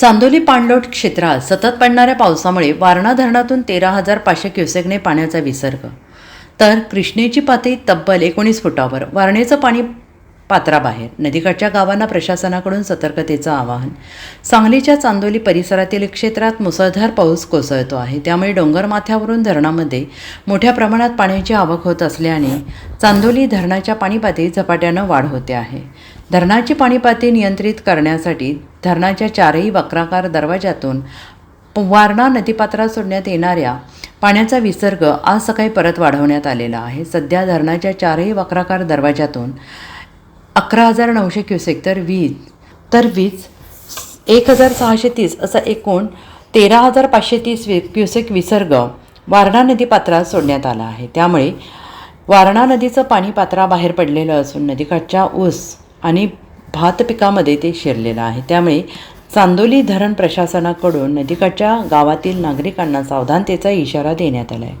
चांदोली पाणलोट क्षेत्रात सतत पडणाऱ्या पावसामुळे वारणा धरणातून तेरा हजार पाचशे क्युसेकने पाण्याचा विसर्ग. तर कृष्णेची पातळी तब्बल एकोणीस फुटावर. वारणेचं पाणी पात्राबाहेर. नदीकाठच्या गावांना प्रशासनाकडून सतर्कतेचं आवाहन. सांगलीच्या चांदोली परिसरातील क्षेत्रात मुसळधार पाऊस कोसळतो आहे. त्यामुळे डोंगरमाथ्यावरून धरणामध्ये मोठ्या प्रमाणात पाण्याची आवक होत असल्याने चांदोली धरणाच्या पाणीपातळीत झपाट्यानं वाढ होते आहे. धरणाची पाणीपातळी नियंत्रित करण्यासाठी धरणाच्या चारही वक्राकार दरवाजातून वारणा नदीपात्रात सोडण्यात येणाऱ्या पाण्याचा विसर्ग आज सकाळी परत वाढवण्यात आलेला आहे. सध्या धरणाच्या चारही वक्राकार दरवाजातून अकरा हजार नऊशे क्युसेक. तर वीज तर वीज एक हजार सहाशे तीस असा एकूण तेरा हजार पाचशे तीस वि क्युसेक विसर्ग वारणा नदी पात्रात सोडण्यात आला आहे. त्यामुळे वारणा नदीचं पाणी पात्राबाहेर पडलेलं असून नदीकाठच्या ऊस आणि भात पिकामध्ये ते शिरलेलं आहे. त्यामुळे चांदोली धरण प्रशासनाकडून नदीकाठच्या गावातील नागरिकांना सावधानतेचा इशारा देण्यात आला आहे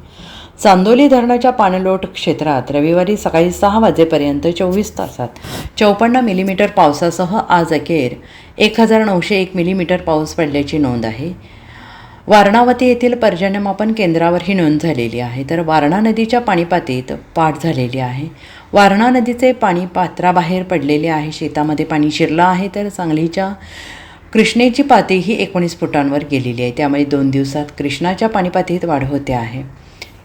चांदोली धरणाच्या पाणलोट क्षेत्रात रविवारी सकाळी सहा वाजेपर्यंत चोवीस तासात चौपन्न मिलीमीटर पावसासह आज अखेर एक हजार नऊशे एक मिलीमीटर पाऊस पडल्याची नोंद आहे. वारणावती येथील पर्जन्यमापन केंद्रावर ही नोंद झालेली आहे. तर वारणा नदीच्या पाणीपातीत वाढ झालेली आहे. वारणा नदीचे पाणी पात्राबाहेर पडलेले आहे. शेतामध्ये पाणी शिरलं आहे. तर सांगलीच्या कृष्णेची पातळी ही एकोणीस फुटांवर गेलेली आहे. त्यामुळे दोन दिवसात कृष्णाच्या पाणीपातीत वाढ होते आहे.